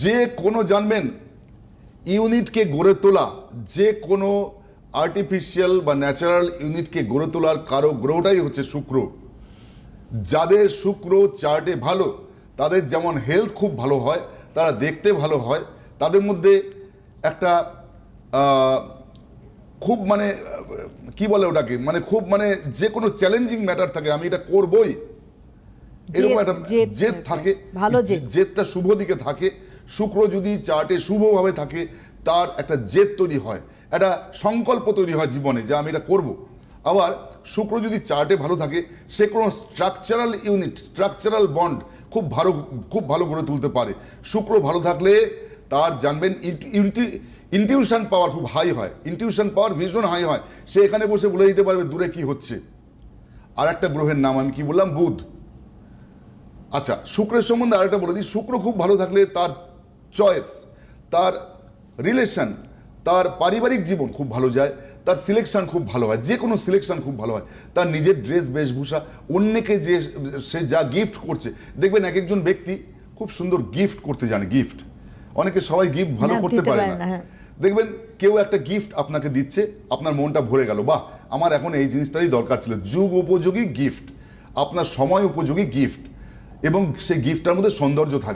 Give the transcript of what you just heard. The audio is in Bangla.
যে কোনো জানবেন ইউনিটকে গড়ে তোলা যে কোনো আর্টিফিশিয়াল বা ন্যাচারাল ইউনিটকে গড়ে তোলার কারও গ্রহটাই হচ্ছে শুক্র যাদের শুক্র চার্টে ভালো তাদের যেমন হেলথ খুব ভালো হয় তারা দেখতে ভালো হয় তাদের মধ্যে একটা খুব মানে কি বলে ওটাকে মানে খুব মানে যে কোনো চ্যালেঞ্জিং ম্যাটার থাকে আমি এটা করবই এরকম একটা জেদ থাকে। থাকে ভালো জেদটা শুভ দিকে থাকে শুক্র যদি চার্টে শুভভাবে থাকে, তার একটা জেদ তৈরি হয়, একটা সংকল্প তৈরি হয় জীবনে যে আমি এটা করব। আবার শুক্র যদি চার্টে ভালো থাকে, সে কোনো স্ট্রাকচারাল ইউনিট স্ট্রাকচারাল বন্ড খুব ভালো খুব ভালো করে তুলতে পারে। শুক্র ভালো থাকলে তার জানবেন ইনটিউশন পাওয়ার খুব হাই হয়। ইনটিউশন পাওয়ার ভীষণ হাই হয়। সে এখানে বসে বলে দিতে পারবে দূরে কি হচ্ছে। আর একটা গ্রহের নাম আমি কি বললাম? বুধ। আচ্ছা শুক্রের সম্বন্ধে আরেকটা বলে দিই। শুক্র খুব ভালো থাকলে তার চয়েস তার রিলেশন তার পারিবারিক জীবন খুব ভালো যায় তার সিলেকশন খুব ভালো হয় যে কোনো সিলেকশন খুব ভালো হয়। তার নিজের ড্রেস বেশভূষা অন্যকে যে সে যা গিফট করছে। দেখবেন এক একজন ব্যক্তি খুব সুন্দর গিফট করতে জানে গিফট অনেকে সবাই গিফট ভালো করতে পারে না, হ্যাঁ। দেখবেন কেউ একটা গিফট আপনাকে দিচ্ছে আপনার মনটা ভরে গেল বাহ আমার এখন এই জিনিসটারই দরকার ছিল। যুগ উপযোগী গিফট আপনার সময় উপযোগী গিফট এবং সেই গিফটটার মধ্যে সৌন্দর্য থাকে